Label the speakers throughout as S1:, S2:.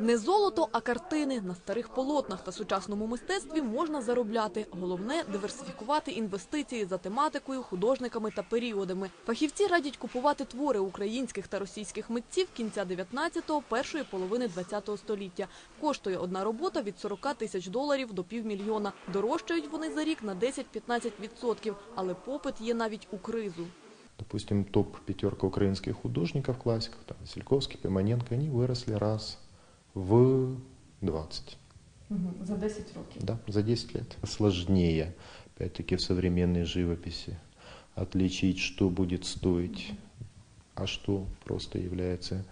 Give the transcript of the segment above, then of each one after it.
S1: Не золото, а картини на старих полотнах та сучасному мистецтві можна заробляти. Головне диверсифікувати інвестиції за тематикою, художниками та періодами. Фахівці радять купувати твори українських та російських митців кінця 19-го, першої половини 20-го століття. Коштує одна робота від 40 тисяч доларів до півмільйона. Дорожчають вони за рік на 10-15%, але попит є навіть у кризу.
S2: Допустим, топ-пятерка украинских художников, классиков, там, Васильковский, Пимоненко, они раз в 20.
S1: За 10 років.
S2: Да, за 10 лет. Сложнее, опять-таки, в современной живописи отличить, что будет стоить, а что просто является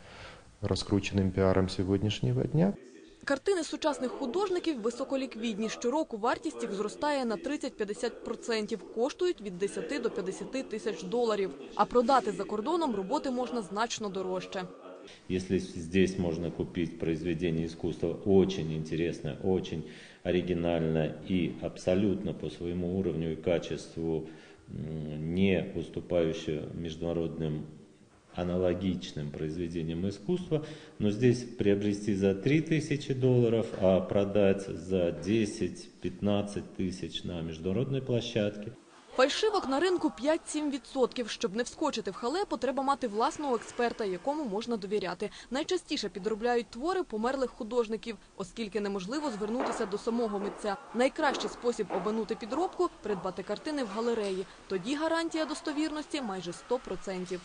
S2: раскрученным пиаром сегодняшнего дня.
S1: Картини сучасних художників високоліквідні. Щороку вартість їх зростає на 30-50%. Коштують від 10 до 50 тисяч доларів. А продати за кордоном роботи можна значно дорожче.
S3: Если здесь можно купить произведение искусства очень интересное, очень оригинальное и абсолютно по своему уровню и качеству не уступающее международным аналогичным произведениям искусства, но здесь приобрести за 3000 долларов, а продать за 10-15 тысяч на международной площадке –
S1: Фальшивок на ринку 5-7%. Щоб не вскочити в халепу, треба мати власного експерта, якому можна довіряти. Найчастіше підробляють твори померлих художників, оскільки неможливо звернутися до самого митця. Найкращий спосіб обманути підробку – придбати картини в галереї. Тоді гарантія достовірності майже 100%.